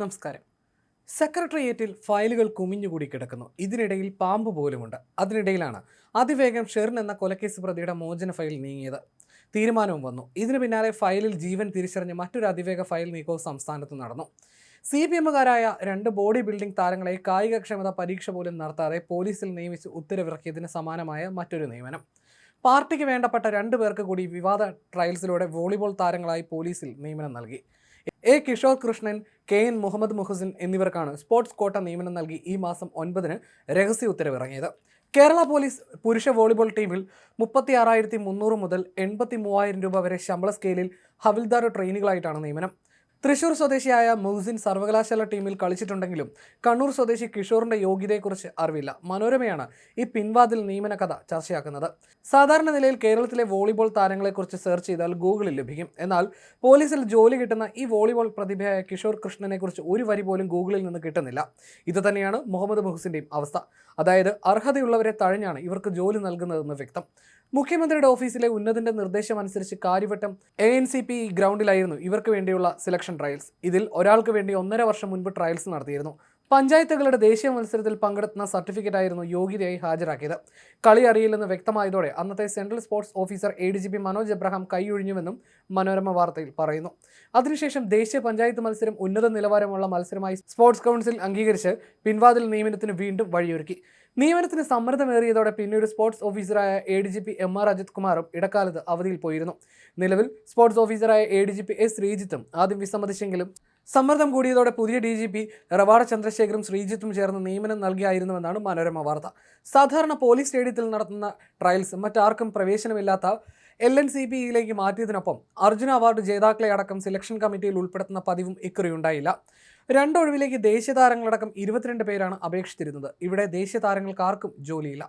നമസ്കാരം. സെക്രട്ടേറിയറ്റിൽ ഫയലുകൾ കുമിഞ്ഞുകൂടി കിടക്കുന്നു. ഇതിനിടയിൽ പാമ്പ് പോലുമുണ്ട്. അതിനിടയിലാണ് അതിവേഗം ഷെറിൻ എന്ന കൊലക്കേസ് പ്രതിയുടെ മോചന ഫയൽ നീങ്ങിയത്. തീരുമാനവും വന്നു. ഇതിനു പിന്നാലെ ഫയലിൽ ജീവൻ തിരിച്ചറിഞ്ഞ് മറ്റൊരു അതിവേഗ ഫയൽ നീക്കവും സംസ്ഥാനത്ത് നടന്നു. സി പി എമ്മുകാരായ രണ്ട് ബോഡി ബിൽഡിംഗ് താരങ്ങളെ കായികക്ഷമത പരീക്ഷ പോലും നടത്താതെ പോലീസിൽ നിയമിച്ച് ഉത്തരവിറക്കിയതിന് സമാനമായ മറ്റൊരു നിയമനം. പാർട്ടിക്ക് വേണ്ടപ്പെട്ട രണ്ടു പേർക്ക് കൂടി വിവാദ ട്രയൽസിലൂടെ വോളിബോൾ താരങ്ങളായി പോലീസിൽ നിയമനം നൽകി. A Kishore Krishnan K N Muhammad Muhasin എന്നിവർക്കാണ് സ്പോർട്സ് കോട്ട നിയമനം നൽകി ഈ മാസം ഒൻപതിന് രഹസ്യ ഉത്തരവിറങ്ങിയത്. കേരള പോലീസ് പുരുഷ വോളിബോൾ ടീമിൽ മുപ്പത്തി ആറായിരത്തി മുന്നൂറ് മുതൽ എൺപത്തി മൂവായിരം രൂപ വരെ ശമ്പള സ്കെയിലിൽ ഹവിൽദാർ ട്രെയിനുകളായിട്ടാണ് നിയമനം. തൃശൂർ സ്വദേശിയായ മൗസിൻ സർവകലാശാല ടീമിൽ കളിച്ചിട്ടുണ്ടെങ്കിലും കണ്ണൂർ സ്വദേശി കിഷോറിന്റെ യോഗ്യതയെക്കുറിച്ച് അറിവില്ല. മനോരമയാണ് ഈ പിൻവാതിൽ നിയമന കഥ ചർച്ചയാക്കുന്നത്. സാധാരണ നിലയിൽ കേരളത്തിലെ വോളിബോൾ താരങ്ങളെക്കുറിച്ച് സെർച്ച് ചെയ്താൽ ഗൂഗിളിൽ ലഭിക്കും. എന്നാൽ പോലീസിൽ ജോലി കിട്ടുന്ന ഈ വോളിബോൾ പ്രതിഭയായ കിഷോർ കൃഷ്ണനെക്കുറിച്ച് ഒരു വരി പോലും ഗൂഗിളിൽ നിന്ന് കിട്ടുന്നില്ല. ഇതുതന്നെയാണ് മുഹമ്മദ് മുഹസിന്റെയും അവസ്ഥ. അതായത് അർഹതയുള്ളവരെ തഴഞ്ഞാണ് ഇവർക്ക് ജോലി നൽകുന്നതെന്ന് വ്യക്തം. മുഖ്യമന്ത്രിയുടെ ഓഫീസിലെ ഉന്നതിന്റെ നിർദ്ദേശം അനുസരിച്ച് Karyavattam A N C P ഗ്രൗണ്ടിലായിരുന്നു ഇവർക്ക് വേണ്ടിയുള്ള സെലക്ഷൻ ട്രയൽസ്. ഇതിൽ ഒരാൾക്ക് വേണ്ടി ഒന്നര വർഷം മുൻപ് ട്രയൽസ് നടത്തിയിരുന്നു. പഞ്ചായത്തുകളുടെ ദേശീയ മത്സരത്തിൽ പങ്കെടുക്കുന്ന സർട്ടിഫിക്കറ്റ് ആയിരുന്നു യോഗ്യതയായി ഹാജരാക്കിയത്. കളി അറിയില്ലെന്ന് വ്യക്തമായതോടെ അന്നത്തെ central sports officer A D G P Manoj Abraham കൈയൊഴിഞ്ഞുവെന്നും Manorama വാർത്തയിൽ പറയുന്നു. അതിനുശേഷം ദേശീയ പഞ്ചായത്ത് മത്സരം ഉന്നത നിലവാരമുള്ള മത്സരമായി സ്പോർട്സ് കൗൺസിൽ അംഗീകരിച്ച് പിൻവാതിൽ നിയമനത്തിന് വീണ്ടും വഴിയൊരുക്കി. നിയമനത്തിന് സമ്മർദ്ദമേറിയതോടെ പിന്നീട് സ്പോർട്സ് ഓഫീസറായ A D G P M R Ajith കുമാറും ഇടക്കാലത്ത് അവധിയിൽ പോയിരുന്നു. നിലവിൽ സ്പോർട്സ് ഓഫീസറായ A D G P S ശ്രീജിത്തും ആദ്യം വിസമ്മതിച്ചെങ്കിലും സമ്മർദ്ദം കൂടിയതോടെ പുതിയ ഡി ജി പി റവാഡ ചന്ദ്രശേഖരും ശ്രീജിത്തും ചേർന്ന് നിയമനം നൽകിയായിരുന്നുവെന്നാണ് മനോരമ വാർത്ത. സാധാരണ പോലീസ് സ്റ്റേഡിയത്തിൽ നടത്തുന്ന ട്രയൽസ് മറ്റാർക്കും പ്രവേശനമില്ലാത്ത എൽ എൻ സി പിയിലേക്ക് മാറ്റിയതിനൊപ്പം അർജുന അവാർഡ് ജേതാക്കളെ അടക്കം സെലക്ഷൻ കമ്മിറ്റിയിൽ ഉൾപ്പെടുത്തുന്ന പതിവും ഇക്കുറി ഉണ്ടായില്ല രണ്ടൊഴിവിലേക്ക് ദേശീയ താരങ്ങളടക്കം ഇരുപത്തിരണ്ട് പേരാണ് അപേക്ഷിച്ചിരുന്നത്. ഇവിടെ ദേശീയ താരങ്ങൾക്കാർക്കും ജോലിയില്ല.